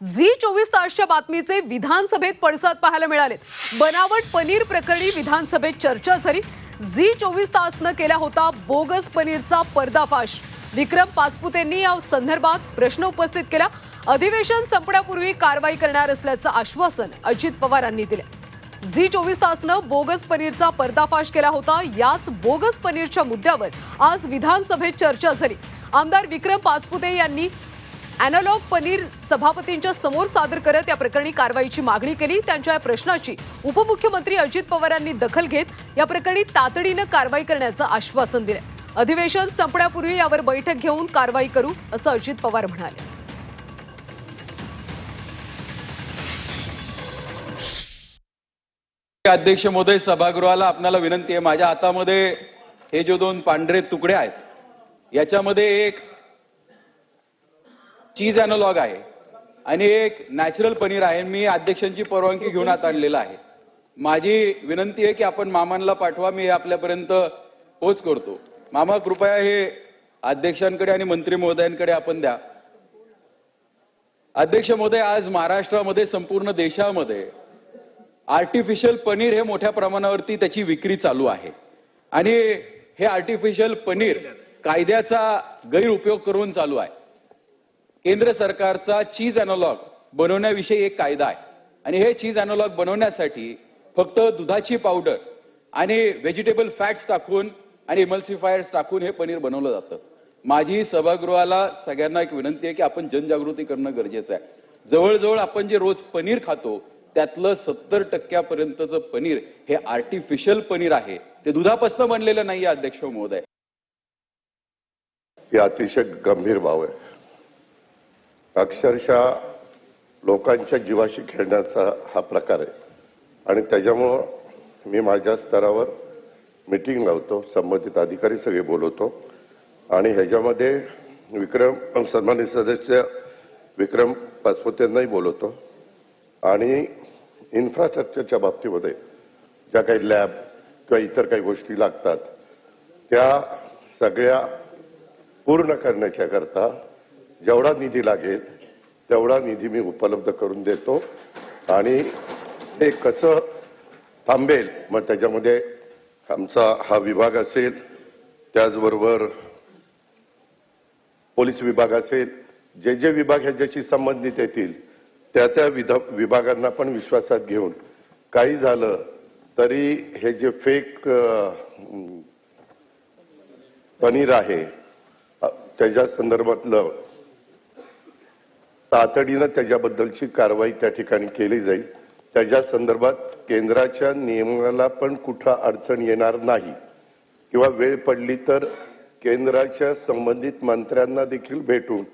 Zee चोवीस तासच्या बातमीचे विधानसभेत पडसाद पाहायला मिळाले. बनावट पनीर प्रकरणी विधानसभेत चर्चा झाली. झी चोवीस तासनं केला होता बोगस पनीरचा पर्दाफाश. विक्रम पाचपुतेंनी या संदर्भात प्रश्न उपस्थित केला. अधिवेशन संपण्यापूर्वी कारवाई करणार असल्याचं आश्वासन अजित पवारांनी दिलं. झी चोवीस तासनं बोगस पनीरचा पर्दाफाश केला होता. याच बोगस पनीरच्या मुद्द्यावर आज विधानसभेत चर्चा झाली. आमदार विक्रम पाचपुते यांनी अॅनालॉग पनीर सभापतींच्या समोर सादर करत या प्रकरणी कारवाईची मागणी केली. त्यांच्या या प्रश्नाची उपमुख्यमंत्री अजित पवारांनी दखल घेत या प्रकरणी तातडीनं कारवाई करण्याचं आश्वासन दिलं अधिवेशन संपण्यापूर्वी यावर बैठक घेऊन कारवाई करू असं अजित पवार म्हणाले. अध्यक्ष महोदय सभागृहाला आपणाला विनंती आहे माझ्या हातामध्ये हे जे दोन पांढरे तुकडे आहेत याच्यामध्ये एक चीज ॲनॉलॉग आहे. आणि एक नॅचरल पनीर आहे. मी अध्यक्षांची परवानगी घेऊन आत आणलेला आहे. माझी विनंती आहे की आपण मामांना पाठवा. मी हे आपल्यापर्यंत पोच करतो. मामा कृपया हे अध्यक्षांकडे आणि मंत्री महोदयांकडे आपण द्या. अध्यक्ष महोदय आज महाराष्ट्रामध्ये संपूर्ण देशामध्ये आर्टिफिशियल पनीर हे मोठ्या प्रमाणावरती त्याची विक्री चालू आहे. आणि हे आर्टिफिशियल पनीर कायद्याचा गैरउपयोग करून चालू आहे. केंद्र सरकारचा चीज अॅनॉलॉग बनवण्याविषयी एक कायदा आहे. आणि हे चीज अॅनॉलॉग बनवण्यासाठी फक्त दुधाची पावडर आणि व्हेजिटेबल फॅट्स टाकून आणि इमल्सिफायर्स टाकून हे पनीर बनवलं जातं. माझी सभागृहाला सगळ्यांना एक विनंती आहे की आपण जनजागृती करणं गरजेचं आहे. जवळजवळ आपण जे रोज पनीर खातो त्यातलं सत्तर टक्क्यापर्यंतचं पनीर हे आर्टिफिशियल पनीर आहे. ते दुधापासून बनलेलं नाही अध्यक्ष महोदय. हे अतिशय गंभीर भाव आहे. अक्षरशः लोकांच्या जीवाशी खेळण्याचा हा प्रकार आहे. आणि त्याच्यामुळं मी माझ्या स्तरावर मिटिंग लावतो संबंधित अधिकारी सगळे बोलवतो. आणि ह्याच्यामध्ये विक्रम सन्मानित सदस्य विक्रम पाचपुतेंनाही बोलवतो. आणि इन्फ्रास्ट्रक्चरच्या बाबतीमध्ये ज्या काही लॅब किंवा इतर काही गोष्टी लागतात त्या सगळ्या पूर्ण करण्याच्या करता जेवढा निधी लागेल तेवढा निधी मी उपलब्ध करून देतो. आणि ते कसं थांबेल मग त्याच्यामध्ये आमचा हा विभाग असेल त्याचबरोबर पोलीस विभाग असेल जे जे विभाग ह्याच्याशी संबंधित येतील त्या त्या विधा विभागांना पण विश्वासात घेऊन काही झालं तरी हे जे फेक पनीर आहे त्याच्या संदर्भातलं तातडीनं त्याच्याबद्दलची कारवाई त्या ठिकाणी केली जाईल. त्याच्या संदर्भात केंद्राच्या नियमाला पण कुठं अडचण येणार नाही. किंवा वेळ पडली तर केंद्राच्या संबंधित मंत्र्यांना देखील भेटून.